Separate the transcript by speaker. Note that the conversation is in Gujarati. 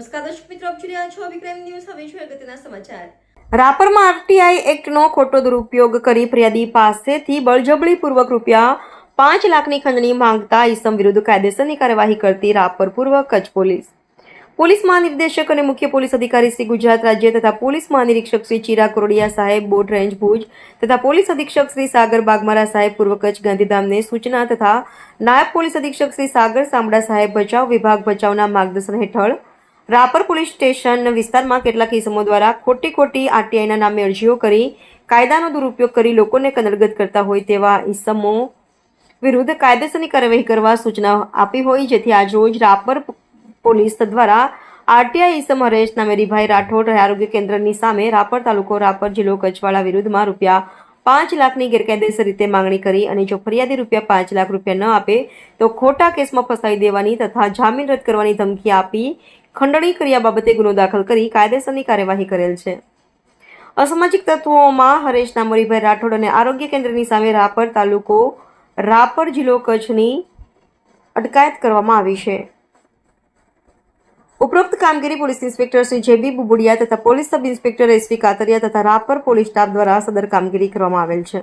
Speaker 1: નમસ્કાર દર્શક મિત્રો, આપ જોઈ રહ્યા છો વિક્રમ ન્યૂઝ. હવે છે અગત્યના સમાચાર.
Speaker 2: રાપરમાં આરટીઆઈ એક્ટનો ખોટો દુરુપયોગ કરી ફરિયાદી પાસેથી બળજબરીપૂર્વક રૂપિયા પાંચ લાખની ખંડણી માંગતા ઈસમ વિરુદ્ધ કાયદેસરની કાર્યવાહી કરતી રાપર પૂર્વ કચ્છ પોલીસ. પોલીસ મહાનિર્દેશક અને મુખ્ય પોલીસ અધિકારી શ્રી ગુજરાત રાજ્ય તથા પોલીસ મહાનિરીક્ષક શ્રી ચિરાગ કોરડિયા સાહેબ, બોટ રેન્જ ભુજ તથા પોલીસ અધિક્ષક શ્રી સાગર બાગમારા સાહેબ, પૂર્વ કચ્છ ગાંધીધામને સૂચના તથા નાયબ પોલીસ અધિક્ષક શ્રી સાગર સામડા સાહેબ બચાવ વિભાગ બચાવના માર્ગદર્શન હેઠળ રાપર પોલીસ સ્ટેશન વિસ્તારમાં કેટલાક ઇસમો દ્વારા ખોટી ખોટી આરટીઆઈના નામે અરજીઓ કરી, કાયદાનો દુરુપયોગ કરી લોકોને કનડગત કરતા હોય તેવા ઇસમો વિરુદ્ધ કાયદેસરની કાર્યવાહી કરવા સૂચના આપી હોય, જેથી આજરોજ રાપર પોલીસ દ્વારા આરટીઆઈ ઇસમ હરેશ નામે રીભાઈ રાઠોડ આરોગ્ય કેન્દ્રની સામે રાપર તાલુકો રાપર જિલ્લો કચ્છવાળા વિરુદ્ધમાં રૂપિયા પાંચ લાખની ગેરકાયદેસર રીતે માંગણી કરી અને જો ફરિયાદી રૂપિયા પાંચ લાખ રૂપિયા ન આપે, તો ખોટા કેસમાં ફસાવી દેવાની તથા જામીન રદ કરવાની ધમકી આપી ખંડણી કર્યા બાબતે ગુનો દાખલ કરી કાયદેસરની કાર્યવાહી કરેલ છે. અસામાજિક તત્વોમાં હરેશ નામોરીભાઈ રાઠોડ અને આરોગ્ય કેન્દ્રની સામે રાપર તાલુકો, રાપર જિલ્લો કચ્છની અટકાયત કરવામાં આવી છે. ઉપરોક્ત કામગીરી police inspector Shri JB Bubudiya તથા police sub inspector SV Katariya તથા રાપર પોલીસ સ્ટાફ દ્વારા સદર કામગીરી કરવામાં આવેલ છે.